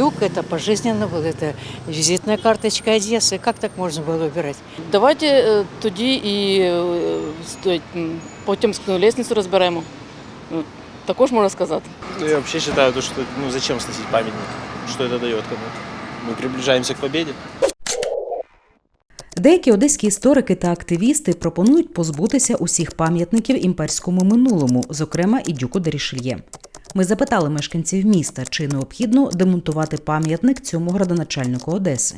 Дюк это пожизненно был, это визитная карточка Одессы. Как так можно было выбирать? Давайте е, тоді і е, стоїть, м, потім лісницю розберемо. Ну, Також можна сказати. Ну, Я вообще считаю, то, что ну, зачем сносить памятник? Что это дает кому-то? Мы приближаемся к победе. Деякі одеські історики та активісти пропонують позбутися усіх пам'ятників імперському минулому, зокрема і дюку де Рішельє. Ми запитали мешканців міста, чи необхідно демонтувати пам'ятник цьому градоначальнику Одеси.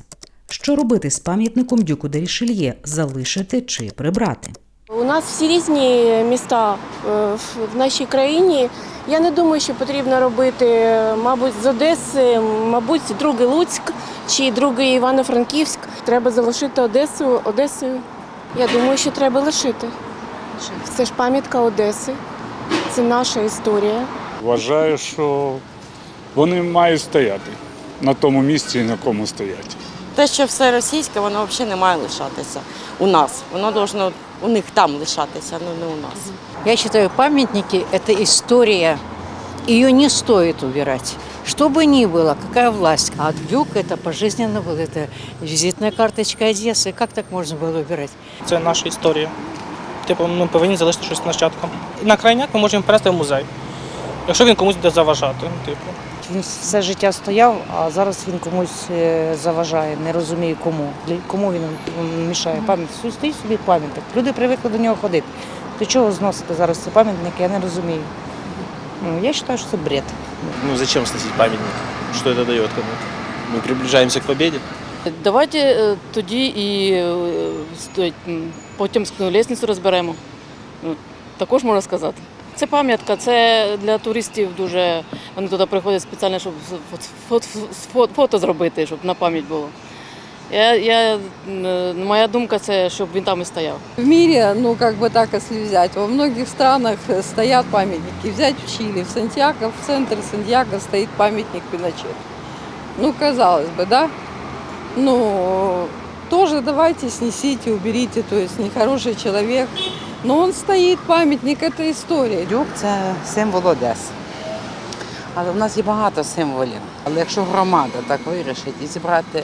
Що робити з пам'ятником дюку де Рішельє – залишити чи прибрати? У нас всі різні міста е, в- нашій країні. Я не думаю, що потрібно робити, мабуть, з Одеси, мабуть, другий Луцьк чи другий Івано-Франківськ. Треба залишити Одесу Одесою. Я думаю, що треба лишити. Це ж пам'ятка Одеси, це наша історія. Вважаю, що вони мають стояти на тому місці, на якому стоять. Те, що все російське, воно взагалі не має лишатися у нас. Воно должно у них там лишатися, ну не у нас. Я считаю, памятники – это история. Ее не стоит убирать. Что бы ни было, какая власть. А Дюк это пожизненно был, это визитная карточка Одессы. Как так можно было убирать? Це наша історія. Типу, ми повинні залишити щось нащадкам. І на крайняк ми можемо перевести в музей. Якщо він комусь буде заважати, ну, типу. Він все життя стояв, а зараз він комусь е, заважає. Не розумію кому. Для- Кому він мішає пам'ять. Стоїть собі пам'ятник. Люди привикли до нього ходити. До чого зносити зараз ці пам'ятники, я не розумію. Ну, я вважаю, що це бред. Ну, зачем сносить памятник? Что это дает кому-то? Мы приближаемся к победе. Давайте е, тоді і е, потім лісницю розберемо. Також можна сказати. Це пам'ятка, це для туристів дуже. Вони туди приходять спеціально, щоб фото, фото, фото зробити, щоб на пам'ять було. Я, я, е, моя думка це, щоб він там і стояв. В мире, ну как бы так, если взять, во многих странах э, стоят памятники. Взять в Чили, в Сантьяго, в центре Сантьяго стоит памятник Пиночету. Ну, казалось бы, да? Ну, тоже давайте снесите, уберите, то есть нехороший человек. Но он стоит, памятник, это история. Дюк це символ Одеси. Але в нас є багато символів. Але якщо громада так вирішить і зібрати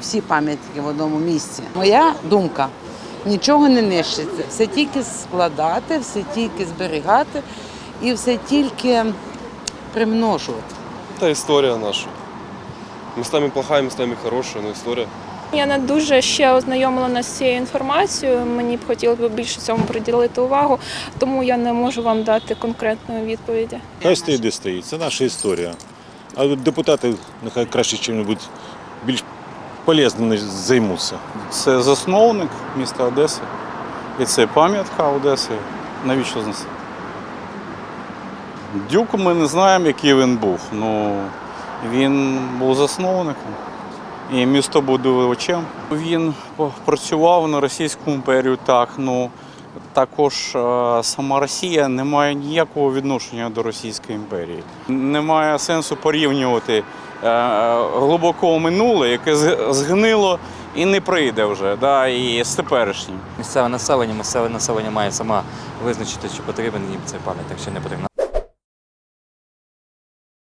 всі пам'ятники в одному місці, моя думка нічого не нищиться. Все тільки складати, все тільки зберігати і все тільки примножувати. Это история наша. Местами плохая, местами хорошая, но история. Я не дуже ще ознайомлена з цією інформацією. Мені б хотілося б більше цьому приділити увагу, тому я не можу вам дати конкретної відповіді. Хай стоїть, де стоїть. Це наша історія. А депутати нехай краще чим-небудь більш полезним займуться. Це засновник міста Одеси. І це пам'ятка Одеси. Навіщо з нас? Дюк ми не знаємо, який він був. Ну, він був засновником і містобудувачем. Він працював на Російську імперію, так. Ну, також е, сама Росія не має ніякого відношення до Російської імперії. Немає сенсу порівнювати е, глибоко минуле, яке згнило і не прийде вже, да, і з теперішнім. Місцеве населення, місцеве населення має сама визначити, чи потрібен їм цей пам'ятник, чи не потрібен.